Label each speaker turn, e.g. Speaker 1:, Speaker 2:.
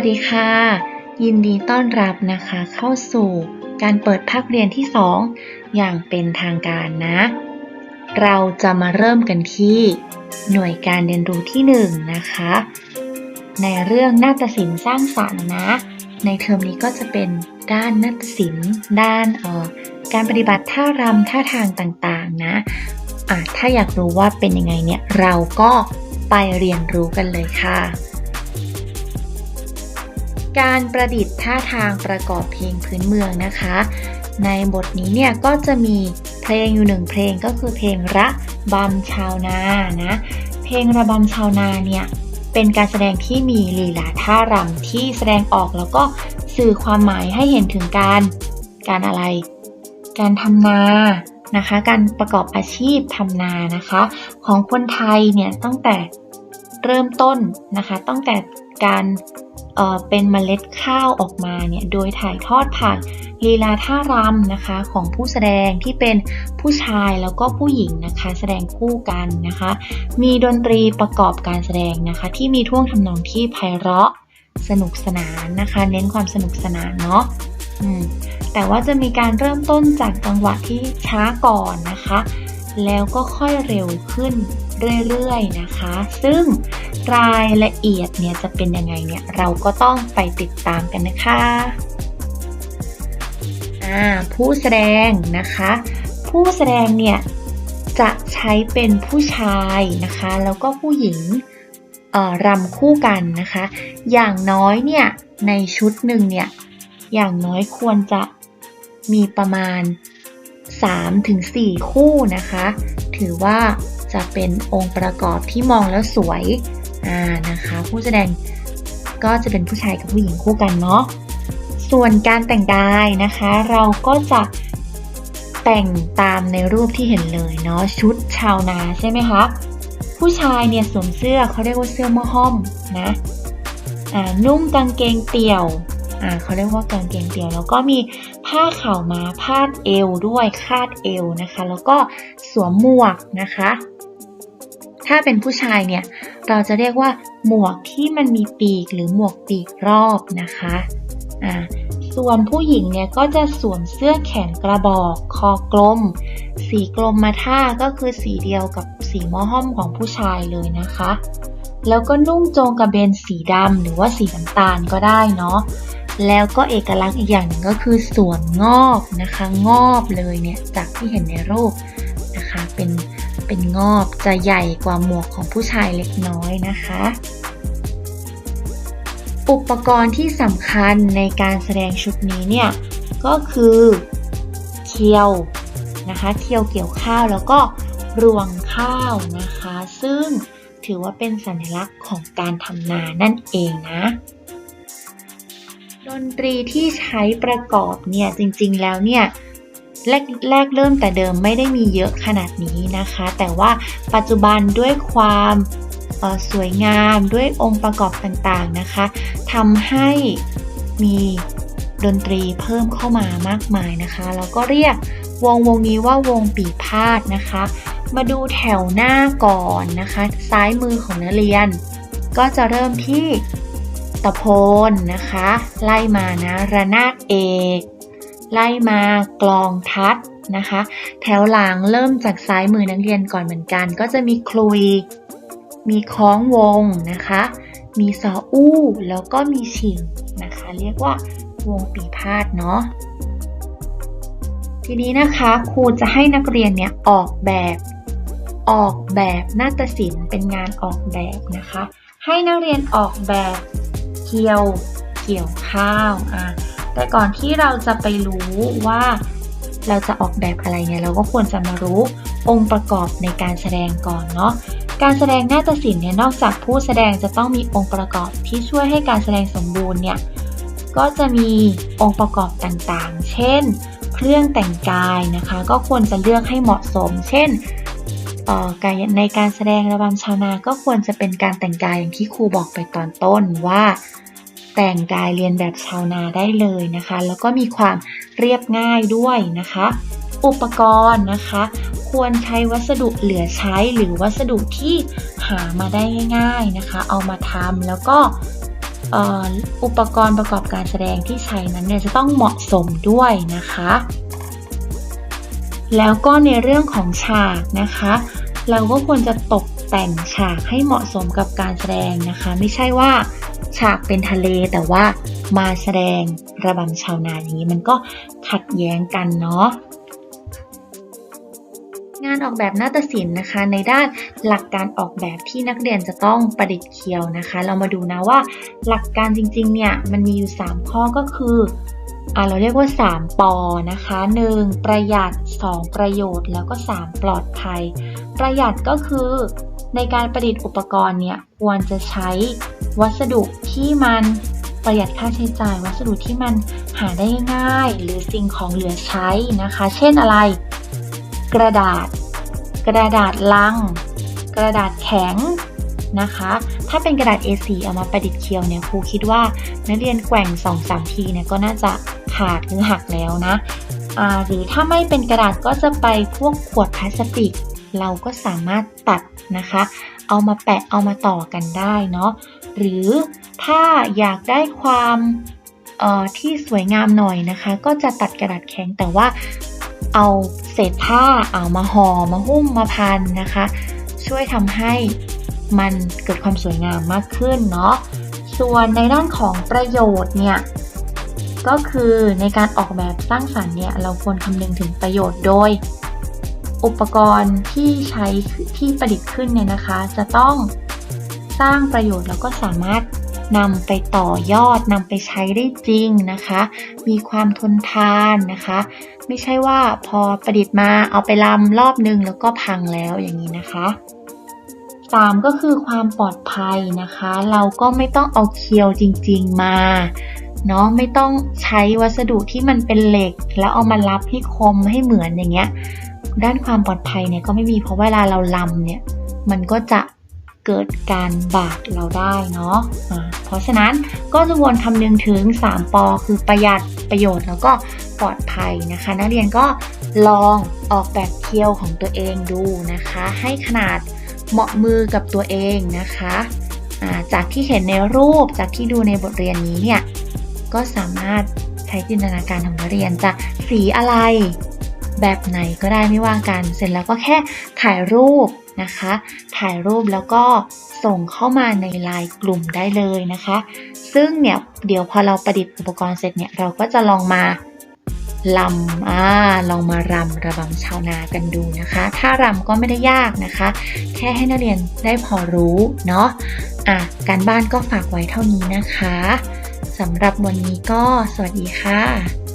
Speaker 1: วัสดีค่ะ ยินดีต้อนรับนะคะเข้าสู่การเปิดภาคเรียนที่ 2 อย่างเป็นทางการนะ เราจะมาเริ่มกันที่หน่วยการเรียนรู้ที่ 1 นะคะ ในเรื่องนาฏศิลป์สร้างสรรค์นะ ในเทอมนี้ก็จะเป็นด้านนาฏศิลป์ ด้านเอ่อการปฏิบัติท่ารำท่าทางต่างๆนะอะถ้าอยากรู้ว่าเป็นยังไงเนี่ยเราก็ไปเรียนรู้กันเลยค่ะ การประดิษฐ์ท่าทางประกอบเพลงพื้นเมืองนะคะ ในบทนี้เนี่ยก็จะมีเพลงอยู่หนึ่งเพลงก็คือเพลงระบำชาวนานะ เพลงระบำชาวนาเนี่ยเป็นการแสดงที่มีลีลาท่ารำที่แสดงออกแล้วก็สื่อความหมายให้เห็นถึงการ การอะไร การทำนานะคะ การประกอบอาชีพทำนานะคะ ของคนไทยเนี่ยตั้งแต่เริ่มต้นนะคะ ตั้งแต่ การเเป็นเมล็ดข้าวออกมาเนี่ยโดยถ่ายทอดผ่านลีลาท่ารำนะคะของผู้แสดงที่เป็นผู้ชายแล้วก็ผู้หญิงนะคะแสดงคู่กันนะคะ มีดนตรีประกอบการแสดงนะคะ ที่มีท่วงทำนองที่ไพเราะสนุกสนานนะคะ เน้นความสนุกสนานเนาะแต่ว่าจะมีการเริ่มต้นจากจังหวะที่ช้าก่อนนะคะ แล้วก็ค่อยเร็วขึ้นเรื่อยๆนะคะ ซึ่ง รายละเอียดเนี่ยจะเป็นยังไงเนี่ยเราก็ต้องไปติดตามกันนะคะผู้แสดงนะคะ ผู้แสดงเนี่ยจะใช้เป็นผู้ชายนะคะ แล้วก็ผู้หญิงรำคู่กันนะคะ อย่างน้อยเนี่ยในชุดหนึ่งเนี่ยอย่างน้อยควรจะมีประมาณ 3-4 คู่นะคะ ถือว่าจะเป็นองค์ประกอบที่มองแล้วสวย อ่านะคะผู้แสดงก็จะเป็นผู้ชายกับผู้หญิงคู่กันเนาะส่วนการแต่งกายนะคะ เราก็จะแต่งตามในรูปที่เห็นเลยเนาะชุดชาวนาใช่ไหมคะผู้ชายเนี่ยสวมเสื้อเขาเรียกว่าเสื้อมะห้อมนะอ่านุ่งกางเกงเตี่ยวอ่าเขาเรียกว่ากางเกงเตี่ยว แล้วก็มีผ้าข่าวมาพาดเอวด้วยคาดเอวนะคะ แล้วก็สวมหมวกนะคะ ถ้าเป็นผู้ชายเนี่ย เราจะเรียกว่าหมวกที่มันมีปีกหรือหมวกปีกรอบนะคะอ่าส่วนผู้หญิงเนี่ยก็จะสวมเสื้อแขนกระบอก คอกลม สีกลมมาท่าก็คือสีเดียวกับสีมอห้อมของผู้ชายเลยนะคะ แล้วก็นุ่งโจงกระเบนสีดำหรือว่าสีน้ำตาลก็ได้เนาะแล้วก็เอกลักษณ์อีกอย่างหนึ่งก็คือส่วนงอกนะคะ งอบเลยเนี่ยจากที่เห็นในรูปนะคะ เป็น เป็นงอบจะใหญ่กว่าหมวกของผู้ชายเล็กน้อยนะคะ อุปกรณ์ที่สำคัญในการแสดงชุดนี้เนี่ยก็คือเคียวนะคะเคียวเกี่ยวข้าวแล้วก็รวงข้าวนะคะ ซึ่งถือว่าเป็นสัญลักษณ์ของการทำนานั่นเองนะดนตรีที่ใช้ประกอบเนี่ยจริงๆแล้วเนี่ย แรกแรกเริ่มแต่เดิมไม่ได้มีเยอะขนาดนี้นะคะ แต่ว่าปัจจุบันด้วยความออสวยงามด้วยองค์ประกอบต่างๆนะคะทำให้มีดนตรีเพิ่มเข้ามามากมายนะคะ แล้วก็เรียกวงวงนี้ว่าวงปีพาดนะคะ มาดูแถวหน้าก่อนนะคะ ซ้ายมือของนักเรียน ก็จะเริ่มที่ตะโพนนะคะ ไล่มานะระนาดเอก ไล่มากลองทัดนะคะ แถวหลังเริ่มจากซ้ายมือนักเรียนก่อนเหมือนกัน ก็จะมีคลุย มีคล้องวงนะคะ มีซออู้แล้วก็มีฉิงนะคะ เรียกว่าวงปีพาดเนาะทีนี้นะคะครูจะให้นักเรียนเนี่ยออกแบบออกแบบนาฏศิลป์เป็นงานออกแบบนะคะ ให้นักเรียนออกแบบเกี่ยวเกี่ยวข้าวอะ แต่ก่อนที่เราจะไปรู้ว่าเราจะออกแบบอะไรเนี่ยเราก็ควรจะมารู้องค์ประกอบในการแสดงก่อนเนาะการแสดงนาฏศิลป์เนี่ยนอกจากผู้แสดงจะต้องมีองค์ประกอบที่ช่วยให้การแสดงสมบูรณ์เนี่ยก็จะมีองค์ประกอบต่างๆ เช่น เครื่องแต่งกายนะคะ ก็ควรจะเลือกให้เหมาะสม เช่นในการแสดงระบำชาวนาก็ควรจะเป็นการแต่งกายอย่างที่ครูบอกไปตอนต้นว่า แต่งกายเรียนแบบชาวนาได้เลยนะคะ แล้วก็มีความเรียบง่ายด้วยนะคะ อุปกรณ์นะคะ ควรใช้วัสดุเหลือใช้หรือวัสดุที่หามาได้ง่ายๆนะคะ เอามาทำแล้วก็ออุปกรณ์ประกอบการแสดงที่ใช้นั้นเนี่ยจะต้องเหมาะสมด้วยนะคะ แล้วก็ในเรื่องของฉากนะคะ เราก็ควรจะตก แต่งฉากให้เหมาะสมกับการแสดงนะคะ ไม่ใช่ว่าฉากเป็นทะเลแต่ว่ามาแสดงระบำชาวนาอย่างนี้มันก็ขัดแย้งกันเนาะงานออกแบบนาฏศิลป์นะคะ ในด้านหลักการออกแบบที่นักเรียนจะต้องประดิษฐ์เคียวนะคะ เรามาดูนะว่าหลักการจริงๆเนี่ยมันมีอยู่ 3 ข้อก็คืออ่เราเรียกว่า 3 ปอนะคะ 1. ประหยัด 2 ประโยชน์ แล้วก็ 3 ปลอดภัย ประหยัดก็คือ ในการประดิษฐ์อุปกรณ์เนี่ยควรจะใช้วัสดุที่มันประหยัดค่าใช้จ่าย วัสดุที่มันหาได้ง่าย หรือสิ่งของเหลือใช้นะคะ เช่นอะไร กระดาษ กระดาษลัง กระดาษแข็งนะคะ ถ้าเป็นกระดาษ A4 เอามาประดิษฐ์เคียวเนี่ยครูคิดว่านักเรียนแกว่ง 2-3 ทีเนี่ยก็น่าจะขาดหรือหักแล้วนะหรือถ้าไม่เป็นกระดาษก็จะไปพวกขวดพลาสติก เราก็สามารถตัด นะคะ เอามาแปะเอามาต่อกันได้เนาะหรือถ้าอยากได้ความออที่สวยงามหน่อยนะคะ ก็จะตัดกระดาษแข็งแต่ว่าเอาเศษผ้าเอามาห่อมาหุ้มมาพันนะคะ ช่วยทำให้มันเกิดความสวยงามมากขึ้นเนาะส่วนในด้านของประโยชน์เนี่ยก็คือในการออกแบบสร้างสรรค์เนี่ยเราควรคำนึงถึงประโยชน์โดย อุปกรณ์ที่ใช้ที่ประดิษฐ์ขึ้นเนี่ยนะคะ จะต้องสร้างประโยชน์แล้วก็สามารถนำไปต่อยอดนำไปใช้ได้จริงนะคะ มีความทนทานนะคะ ไม่ใช่ว่าพอประดิษฐ์มาเอาไปลำรอบนึงแล้วก็พังแล้วอย่างนี้นะคะ 3 ก็คือความปลอดภัยนะคะ เราก็ไม่ต้องเอาเคียวจริง ๆ มาเนาะไม่ต้องใช้วัสดุที่มันเป็นเหล็ก แล้วเอามารับให้คมให้เหมือนอย่างเงี้ย ด้านความปลอดภัยเนี่ยก็ไม่มีเพราะเวลาเราลำเนี่ยมันก็จะเกิดการบาดเราได้เนาะะเพราะฉะนั้นก็จะวนคำนึงถึง 3 ปอ คือประหยัดประโยชน์แล้วก็ปลอดภัยนะคะ นักเรียนก็ลองออกแบบเคียวของตัวเองดูนะคะ ให้ขนาดเหมาะมือกับตัวเองนะคะะจากที่เห็นในรูปจากที่ดูในบทเรียนนี้เนี่ยก็สามารถใช้จินตนาการของนักเรียนจะสีอะไร แบบไหนก็ได้ไม่ว่ากัน เสร็จแล้วก็แค่ถ่ายรูปนะคะ ถ่ายรูปแล้วก็ส่งเข้ามาในไลน์กลุ่มได้เลยนะคะ ซึ่งเนี่ยเดี๋ยวพอเราประดิษฐ์อุปกรณ์เสร็จเนี่ยเราก็จะลองมาลำอ่าลองมารำระบำชาวนากันดูนะคะ ถ้ารำก็ไม่ได้ยากนะคะ แค่ให้นักเรียนได้พอรู้เนาะอะการบ้านก็ฝากไว้เท่านี้นะคะสำหรับวันนี้ก็สวัสดีค่ะ